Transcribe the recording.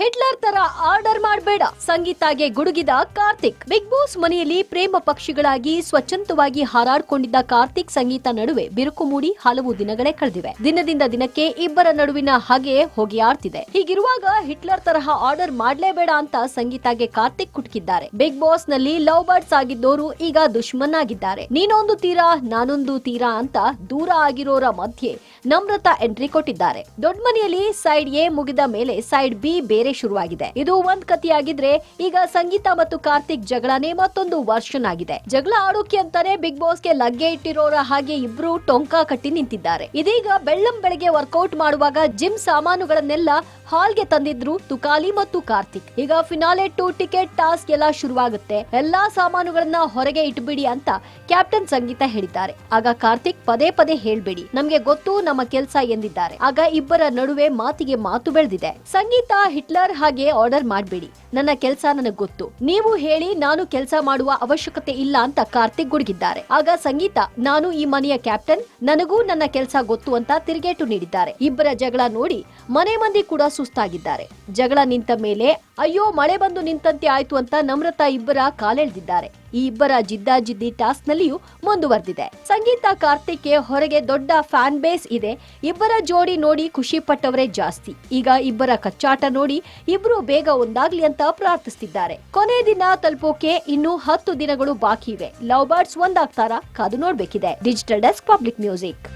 Hitler ತರ order ಮಾಡಬೇಡ. ಸಂಗೀತಾಗೆ ಗುಡುಗಿದ ಕಾರ್ತಿಕ್. ಬಿಗ್ ಬಾಸ್ ಮನೆಯಲ್ಲಿ ಪ್ರೇಮ ಪಕ್ಷಿಗಳಾಗಿ ಸ್ವಚ್ಛಂದವಾಗಿ ಹಾರಾಡಿಕೊಂಡಿದ್ದ ಕಾರ್ತಿಕ್ ಸಂಗೀತ ನಡುವೆ ಬಿರುಕು ಮೂಡಿ ಹಲವು ದಿನಗಳೇ ಕಳೆದಿವೆ. ದಿನದಿಂದ ದಿನಕ್ಕೆ ಇಬ್ಬರ ನಡುವಿನ ಹಗೆ ಹೊಗೆಯಾಡ್ತಿದೆ ಹೀಗಿರುವಾಗ ಹಿಟ್ಲರ್ ತರಹ ಆರ್ಡರ್ ಮಾಡಲೇಬೇಡ ಅಂತ ಸಂಗೀತಾಗೆ ಕಾರ್ತಿಕ್ ಕುಟ್ಕಿದ್ದಾರೆ. ಬಿಗ್ ಬಾಸ್ನಲ್ಲಿ ಲವ್ ಬರ್ಡ್ಸ್ ಆಗಿದ್ದೋರು ಈಗ ದುಶ್ಮನ್ ಆಗಿದ್ದಾರೆ. ನೀನೊಂದು ತೀರಾ ನಾನೊಂದು ತೀರಾ ಅಂತ ದೂರ ಆಗಿರೋರ ಮಧ್ಯೆ ನಮ್ರತಾ ಎಂಟ್ರಿ ಕೊಟ್ಟಿದ್ದಾರೆ. ದೊಡ್ಡ ಮನೆಯಲ್ಲಿ ಸೈಡ್ ಎ ಮುಗಿದ ಮೇಲೆ ಸೈಡ್ ಬಿ ಬೇರೆ ಶುರುವಾಗಿದೆ. ಇದು ಒಂದ್ ಕಥೆಯಾಗಿದ್ರೆ ಈಗ ಸಂಗೀತ ಮತ್ತು ಕಾರ್ತಿಕ್ ಜಗಳನೇ ಮತ್ತೊಂದು ವರ್ಷನ್ ಆಗಿದೆ. ಜಗಳ ಆಡೋಕೆ ಅಂತಾನೆ ಬಿಗ್ ಬಾಸ್ಗೆ ಲಗ್ಗೆ ಇಟ್ಟಿರೋರ ಹಾಗೆ ಇಬ್ರು ಟೊಂಕ ಕಟ್ಟಿ ನಿಂತಿದ್ದಾರೆ. ಇದೀಗ ಬೆಳ್ಳಂ ಬೆಳಗ್ಗೆ ವರ್ಕೌಟ್ ಮಾಡುವಾಗ ಜಿಮ್ ಸಾಮಾನುಗಳನ್ನೆಲ್ಲ ಹಾಲ್ಗೆ ತಂದಿದ್ರು ತುಕಾಲಿ ಮತ್ತು ಕಾರ್ತಿಕ್. ಈಗ ಫಿನಾಲೆ ಟು ಟಿಕೆಟ್ ಟಾಸ್ಕ್ ಎಲ್ಲ ಶುರುವಾಗುತ್ತೆ. ಎಲ್ಲಾ ಸಾಮಾನುಗಳನ್ನ ಹೊರಗೆ ಇಟ್ಬಿಡಿ ಅಂತ ಕ್ಯಾಪ್ಟನ್ ಸಂಗೀತ ಹೇಳಿದ್ದಾರೆ. ಆಗ ಕಾರ್ತಿಕ್ ಪದೇ ಪದೇ ಹೇಳ್ಬೇಡಿ. ನಮ್ಗೆ ಗೊತ್ತು ನಮ್ಮ ಕೆಲಸ ಎಂದಿದ್ದಾರೆ. ಆಗ ಇಬ್ಬರ ನಡುವೆ ಮಾತಿಗೆ ಮಾತು ಬೆಳೆದಿದೆ. ಸಂಗೀತ, ಹಿಟ್ಲರ್ ಹಾಗೆ ಆರ್ಡರ್ ಮಾಡಬೇಡಿ. ನನ್ನ ಕೆಲಸ ನನಗೆ ಗೊತ್ತು. ನೀವು ಹೇಳಿ ನಾನು ಕೆಲಸ ಮಾಡುವ ಅವಶ್ಯಕತೆ ಇಲ್ಲ ಅಂತ ಕಾರ್ತಿಕ್ ಗುಡುಗಿದ್ದಾರೆ. ಆಗ ಸಂಗೀತ, ನಾನು ಈ ಮನೆಯ ಕ್ಯಾಪ್ಟನ್, ನನಗೂ ನನ್ನ ಕೆಲಸ ಗೊತ್ತು ಅಂತ ತಿರುಗೇಟು ನೀಡಿದ್ದಾರೆ. ಇಬ್ಬರ ಜಗಳ ನೋಡಿ ಮನೆ ಮಂದಿ ಕೂಡ ಸುಸ್ತಾಗಿದ್ದಾರೆ. ಜಗಳ ನಿಂತ ಮೇಲೆ ಅಯ್ಯೋ, ಮಳೆ ಬಂದು ನಿಂತಂತೆ ಆಯ್ತು ಅಂತ ನಮ್ರತಾ ಇಬ್ಬರ ಕಾಲೆಳೆದಿದ್ದಾರೆ. ಈ ಇಬ್ಬರ ಜಿದ್ದಾಜಿದ್ದಿ ಟಾಸ್ಕ್ ನಲ್ಲಿಯೂ ಮುಂದುವರೆದಿದೆ. ಸಂಗೀತ ಕಾರ್ತಿಕ್ಗೆ ಹೊರಗೆ ದೊಡ್ಡ ಫ್ಯಾನ್ ಬೇಸ್ ಇದೆ. ಇಬ್ಬರ ಜೋಡಿ ನೋಡಿ ಖುಷಿ ಪಟ್ಟವರೇ ಜಾಸ್ತಿ. ಈಗ ಇಬ್ಬರ ಕಚ್ಚಾಟ ನೋಡಿ ಇಬ್ರು ಬೇಗ ಒಂದಾಗ್ಲಿ ಅಂತ ಪ್ರಾರ್ಥಿಸ್ತಿದ್ದಾರೆ. ಕೊನೆ ದಿನ ತಲುಪೋಕೆ ಇನ್ನು ಹತ್ತು ದಿನಗಳು ಬಾಕಿ ಇವೆ ಲವ್ ಬರ್ಡ್ಸ್ ಒಂದಾಗ್ತಾರಾ? ಕಾದು ನೋಡ್ಬೇಕಿದೆ. Digital desk Public Music.